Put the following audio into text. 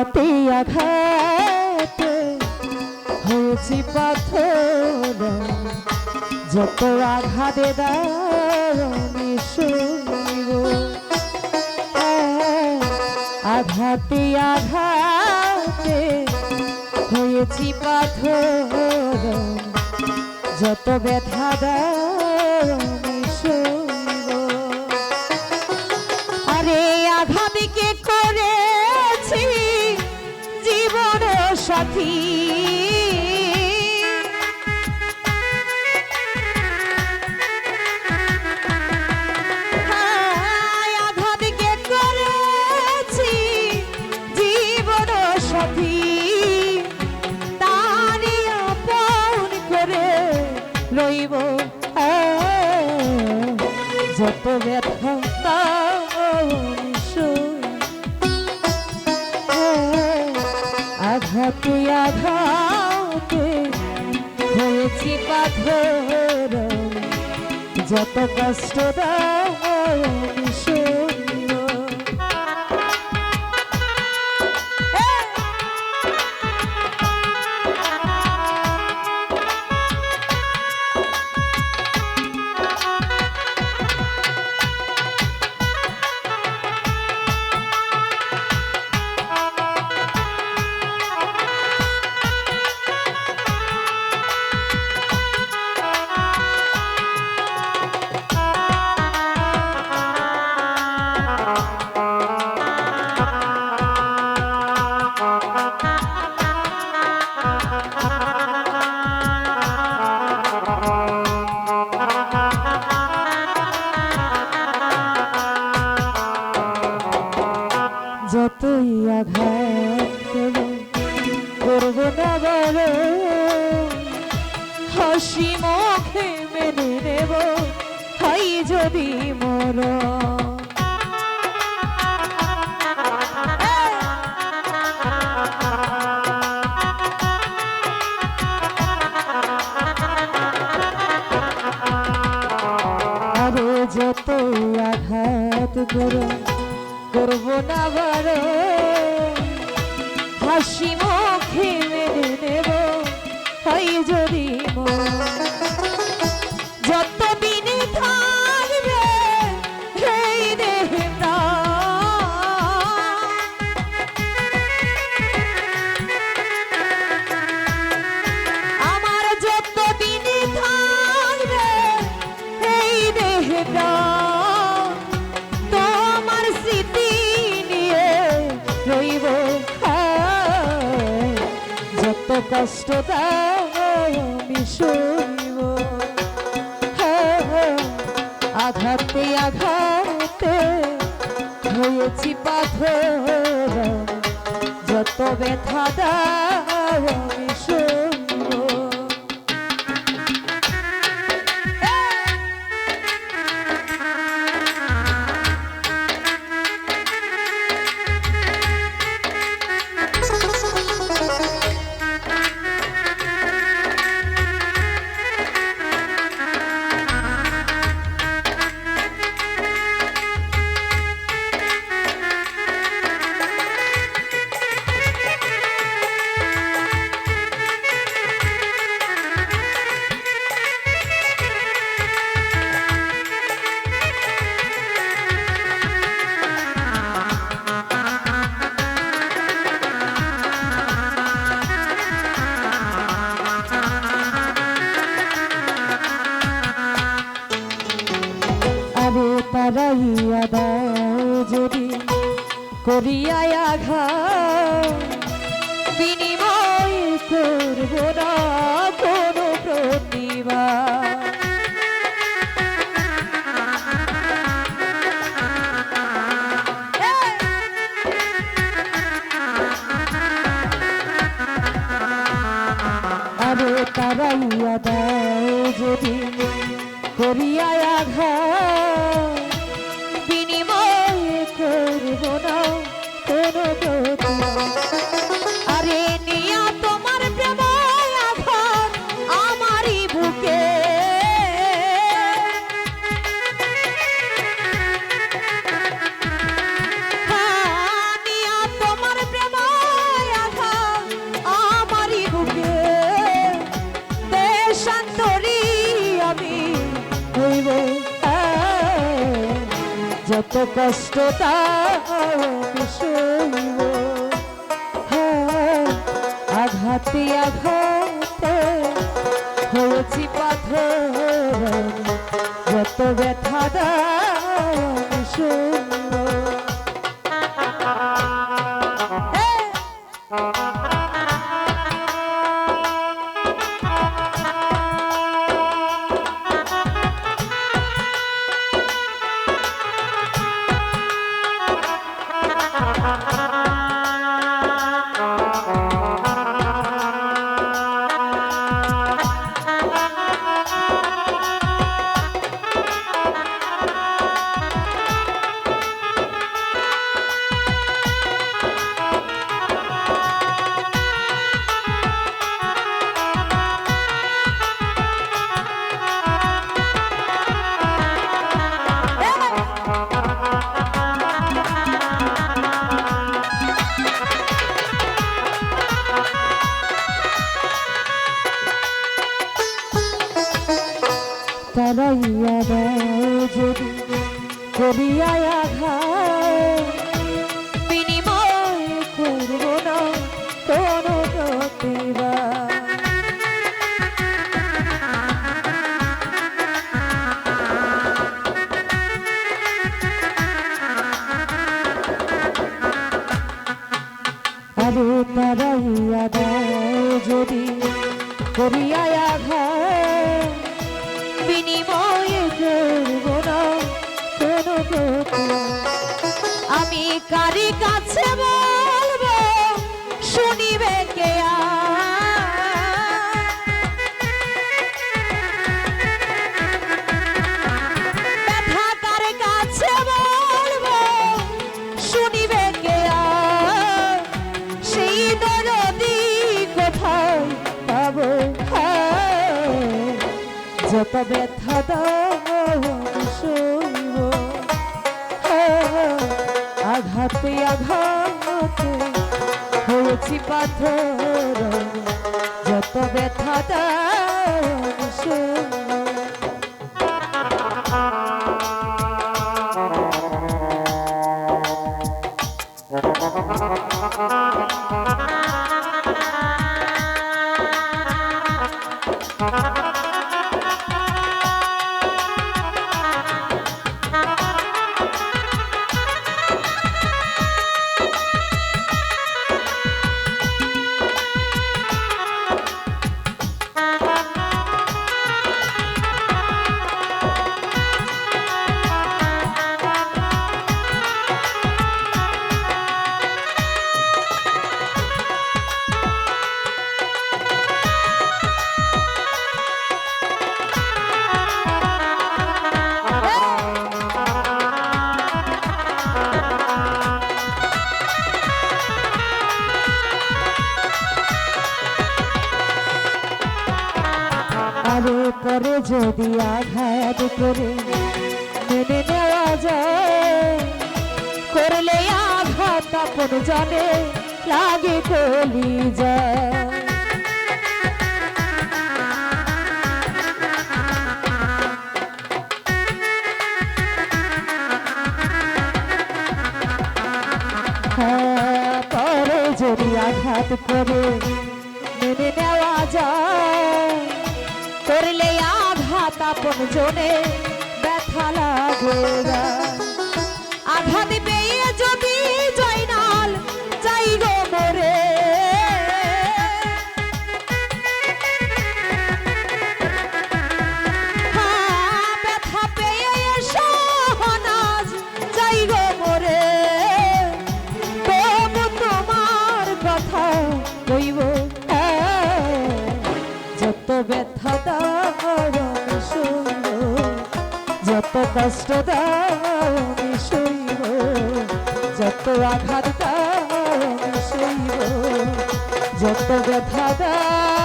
হাতে আঘাতে হয়েছি পাথর। যত আঘাতে আঘাতে আঘাতে হয়েছি পাথর। যত ব্যথা দারণী সাথী একটি আঘাতে হয়েছি পাথর যত কষ্ট দেয় হাসি মুখে মেরে দেব হয় যদি মন কষ্ট আমি শুনিব। হ্যাঁ, আঘাতে আঘাতে হয়েছি পাথর। যত ব্যথা দাও আমি শুনিব। করিয়া আঘা যত কষ্ট সইব হ্যাঁ, আঘাতে আঘাতে হয়েছি পাথর। যত ব্যথা দাও আরে তারাইয়া দেয় যদি করিয়া আঘাত বিনিময়ে করব না আমি কারি কাছে বলব শুনিবে কে আর? ব্যথা কার কাছে বলব শুনিবে কে? সেই দরদি কোথায় পাবো? যত ব্যথা দাও আঘাতে আঘাতে হয়েছি পাথর যত ব্যথা দাও যদি আঘাত করে মেনে নেওয়া যায় করলে আঘাত আপন জানে লাগে কলি যায়। হ্যাঁ, পরে যদি আঘাত করে মেনে নেওয়া যায় করলে আঘাত আপন জনে ব্যথা লাগে। আঘাত পেয়ে যদি জয়নাল যাই গো মরে কষ্ট দাও সইব যত আঘাত দাও যত ব্যথা দাও